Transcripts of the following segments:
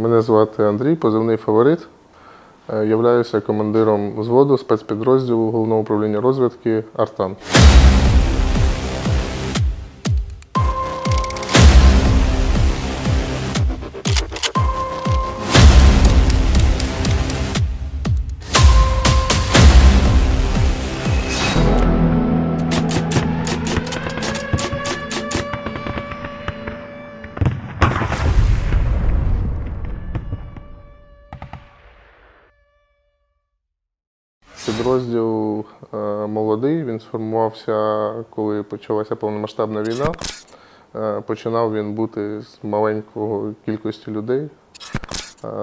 Мене звати Андрій, позивний фаворит. Е, Являюся командиром взводу спецпідрозділу головного управління розвідки Артан. Підрозділ е, молодий, він сформувався, коли почалася повномасштабна війна. Е, Починав він бути з маленького кількості людей.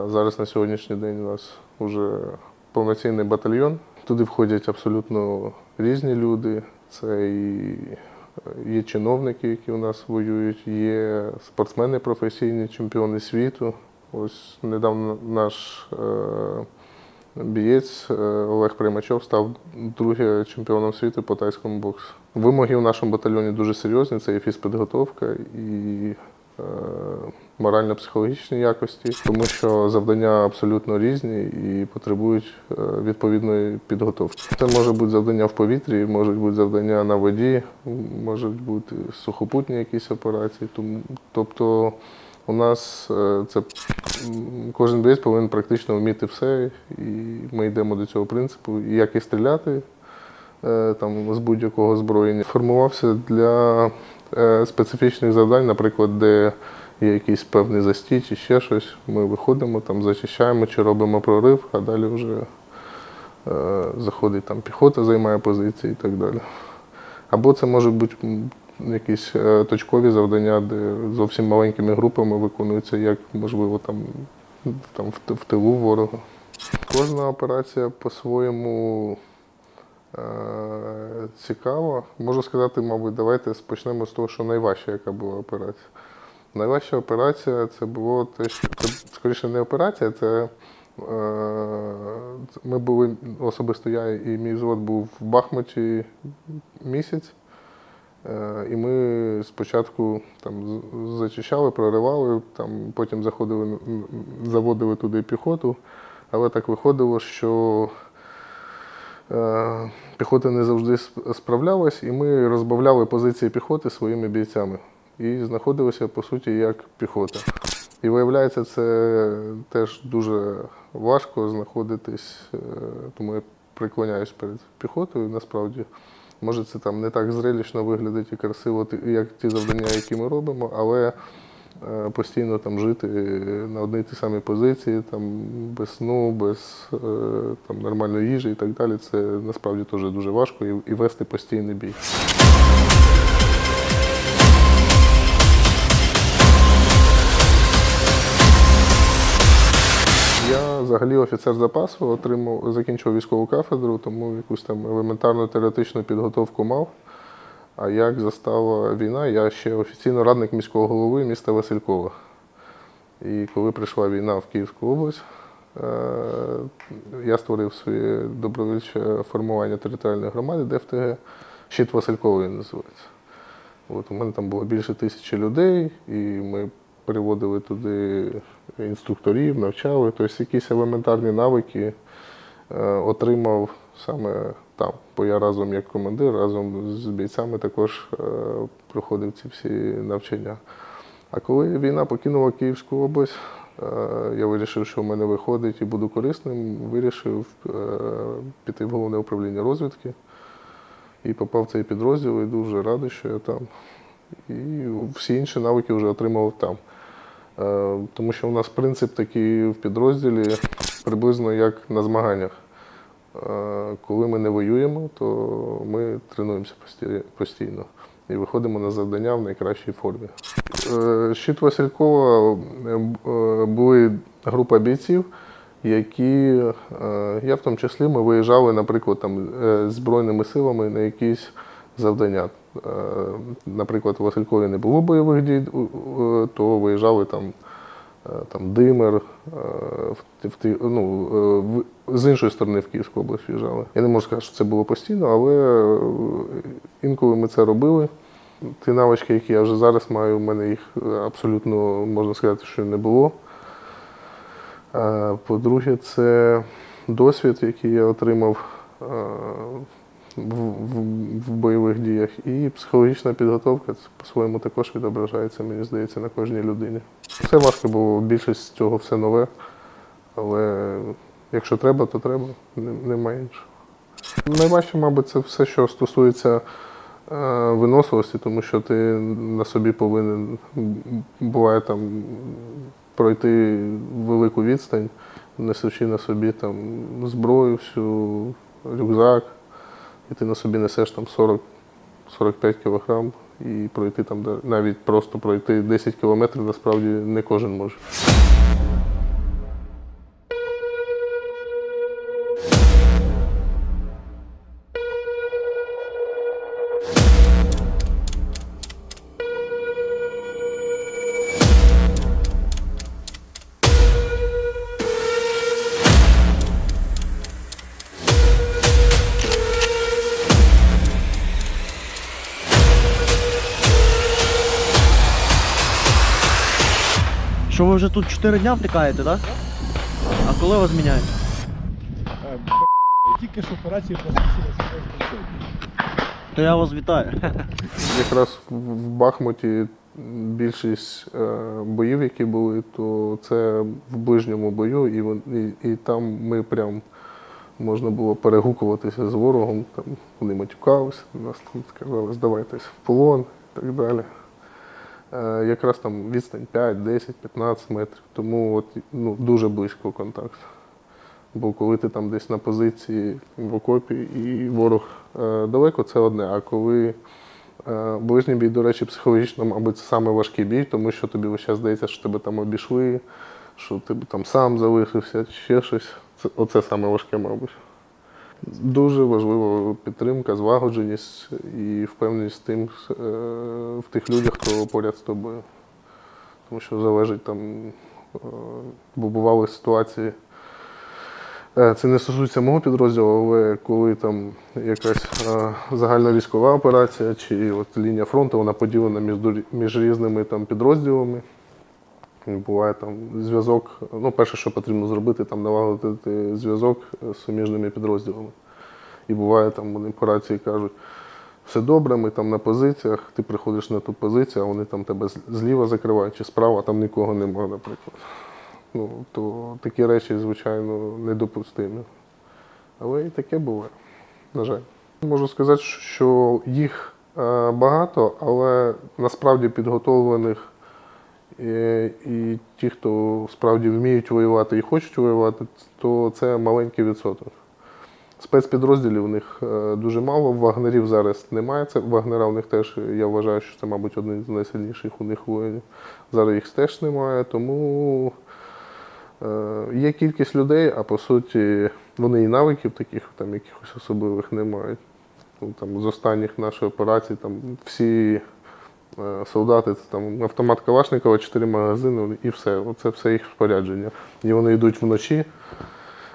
Зараз на сьогоднішній день у нас вже повноцінний батальйон. Туди входять абсолютно різні люди. Це і е, є чиновники, які у нас воюють, є спортсмени професійні, чемпіони світу. Ось недавно наш е, бієць е, Олег Примачов став другим чемпіоном світу по тайському боксу. Вимоги в нашому батальйоні дуже серйозні. Це і фізпідготовка, і е, морально-психологічні якості, тому що завдання абсолютно різні і потребують е, відповідної підготовки. Це може бути завдання в повітрі, можуть бути завдання на воді, можуть бути сухопутні якісь операції. Тому, тобто у нас е, це кожен боєць повинен практично вміти все, і ми йдемо до цього принципу, і як і стріляти е, там, з будь-якого озброєння. Формувався для е, специфічних завдань, наприклад, де є якийсь певний застій чи ще щось. Ми виходимо, там зачищаємо чи робимо прорив, а далі вже заходить там піхота, займає позиції і так далі. Або це можуть бути якісь е, точкові завдання, де зовсім маленькими групами виконуються, як можливо там, там в, тилу ворога. Кожна операція по-своєму е, цікава. Можу сказати, мабуть, давайте почнемо з того, що найважча, яка була операція. Найважча операція це було те, що це скоріше не операція, це е, ми були особисто я і мій взвод був в Бахмуті місяць. Е, І ми спочатку там зачищали, проривали, там, потім заходили, заводили туди піхоту, але так виходило, що е, піхота не завжди справлялась, і ми розбавляли позиції піхоти своїми бійцями. І знаходилися, по суті, як піхота. І виявляється, це теж дуже важко знаходитись, е, тому я преклоняюсь перед піхотою насправді. Може, це там не так зрелищно виглядить і красиво, як ті завдання, які ми робимо, але е, постійно там жити на одній тій самій позиції, там, без сну, без е, там, нормальної їжі і так далі, це насправді теж дуже важко і, і вести постійний бій. Взагалі офіцер запасу, отримав, закінчив військову кафедру, тому якусь там елементарну теоретичну підготовку мав. А як застала війна, я ще офіційно радник міського голови міста Василькова. І коли прийшла війна в Київську область, е, я створив своє добровольче формування територіальної громади, ДФТГ, щит Василькової називається. От, у мене там було більше тисячі людей, і ми приводили туди інструкторів, навчали, тобто якісь елементарні навики е, отримав саме там. Бо я разом як командир, разом з бійцями також е, проходив ці всі навчання. А коли війна покинула Київську область, е, я вирішив, що в мене виходить і буду корисним, вирішив піти в головне управління розвідки і попав в цей підрозділ, і дуже радий, що я там. І всі інші навики вже отримав там. Е, Тому що у нас принцип такий в підрозділі приблизно як на змаганнях. Е, Коли ми не воюємо, то ми тренуємося пості- постійно і виходимо на завдання в найкращій формі. Е, Щит Василькова були група бійців, які, я в тому числі, ми виїжджали, наприклад, там, з Збройними силами на якісь завдання. Е, Наприклад, у Василькові не було бойових дій, у- то виїжджали там, е, там Димер, е, в, ну, е, з іншої сторони в Київську область в'їжджали. Я не можу сказати, що це було постійно, але е, інколи ми це робили. Ті навички, які я вже зараз маю, в мене їх е, абсолютно можна сказати, що не було. Е, По-друге, це досвід, який я отримав е, в, в, в бойових діях. І психологічна підготовка по-своєму також відображається, мені здається, на кожній людині. Все важко, бо більшість цього все нове. Але якщо треба, то треба, Не- немає іншого. Найважче, мабуть, це все, що стосується е, виносливості, тому що ти на собі повинен буває там пройти велику відстань, несучи на собі там зброю, всю рюкзак, і ти на собі несеш там 40-45 кілограм, і пройти там навіть просто пройти 10 кілометрів насправді не кожен може. Що ви вже тут 4 дня втикаєте, так? А коли вас міняють? Е, б***ь, Тільки ж операції сьогодні. То я вас вітаю. Якраз в в Бахмуті більшість е, боїв, які були, то це в ближньому бою, і, і, і там ми прям можна було перегукуватися з ворогом. Там вони матюкалися, нас там сказали, здавайтесь в полон і так далі. Е, якраз там відстань 5, 10, 15 метрів. Тому от, ну, дуже близько контакт. Бо коли ти там десь на позиції в окопі і ворог е, далеко, це одне. А коли е, ближній бій, до речі, психологічно, мабуть, це саме важкий бій, тому що тобі весь здається, що тебе там обійшли, що ти там сам залишився, ще щось. Це, оце саме важке, мабуть. Дуже важлива підтримка, злагодженість і впевненість тим, е, в тих людях, хто поряд з тобою. Тому що залежить там, е, бо бували ситуації. Е, Це не стосується мого підрозділу, але коли там якась загальна військова операція чи от лінія фронту, вона поділена між, між різними там підрозділами. Буває там зв'язок. Ну, перше, що потрібно зробити, там налагодити зв'язок з суміжними підрозділами. І буває там вони по рації кажуть, все добре, ми там на позиціях, ти приходиш на ту позицію, а вони там тебе зліва закривають чи справа, а там нікого немає, наприклад. Ну, то такі речі, звичайно, недопустимі. Але і таке буває, на жаль. Можу сказати, що їх е, багато, але насправді підготовлених і, ті, хто справді вміють воювати і хочуть воювати, то це маленький відсоток. Спецпідрозділів у них е, дуже мало, вагнерів зараз немає. Це вагнера у них теж, я вважаю, що це, мабуть, один з найсильніших у них воїнів. Зараз їх теж немає, тому е, є кількість людей, а по суті, вони і навиків таких там якихось особливих не мають. Ну, там, з останніх наших операцій там всі солдати, це там автомат Калашникова, 4 магазини і все. Оце все їх спорядження. І вони йдуть вночі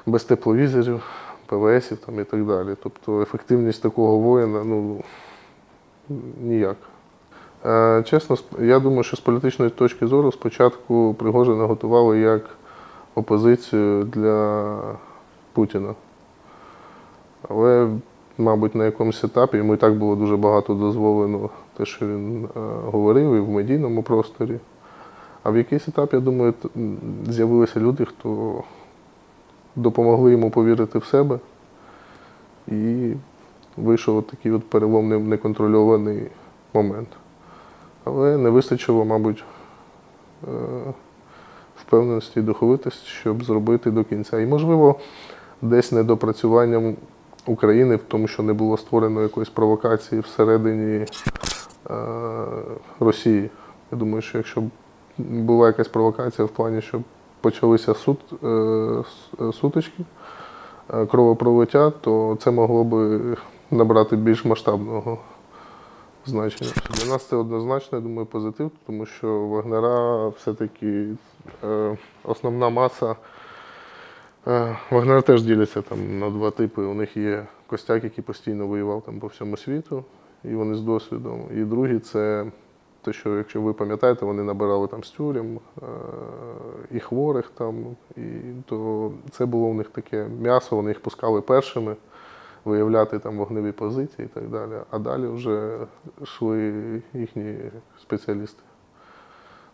без тепловізорів, ПВСів там, і так далі. Тобто ефективність такого воїна ну, ніяк. Е, чесно, я думаю, що з політичної точки зору спочатку Пригожина готували як опозицію для Путіна. Але, мабуть, на якомусь етапі йому і так було дуже багато дозволено те, що він е, говорив і в медійному просторі. А в якийсь етап, я думаю, з'явилися люди, хто допомогли йому повірити в себе. І вийшов от такий от переломний неконтрольований момент. Але не вистачило, мабуть, е, впевненості і духовитості, щоб зробити до кінця. І, можливо, десь недопрацюванням України в тому, що не було створено якоїсь провокації всередині Росії. Я думаю, що якщо була якась провокація в плані, щоб почалися суд, е, е, сутички, е, кровопролиття, то це могло би набрати більш масштабного значення. Для нас це однозначно, я думаю, позитив, тому що Вагнера все-таки е, основна маса. Е, Вагнер теж діляться там на два типи. У них є костяк, який постійно воював там по всьому світу, і вони з досвідом. І другий це те, що, якщо ви пам'ятаєте, вони набирали там з тюрем е, і хворих там, і то це було у них таке м'ясо, вони їх пускали першими виявляти там вогневі позиції і так далі. А далі вже йшли їхні спеціалісти.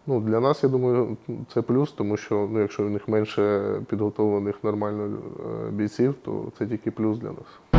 Ну, для нас, я думаю, це плюс, тому що ну, якщо в них менше підготовлених нормально е, бійців, то це тільки плюс для нас.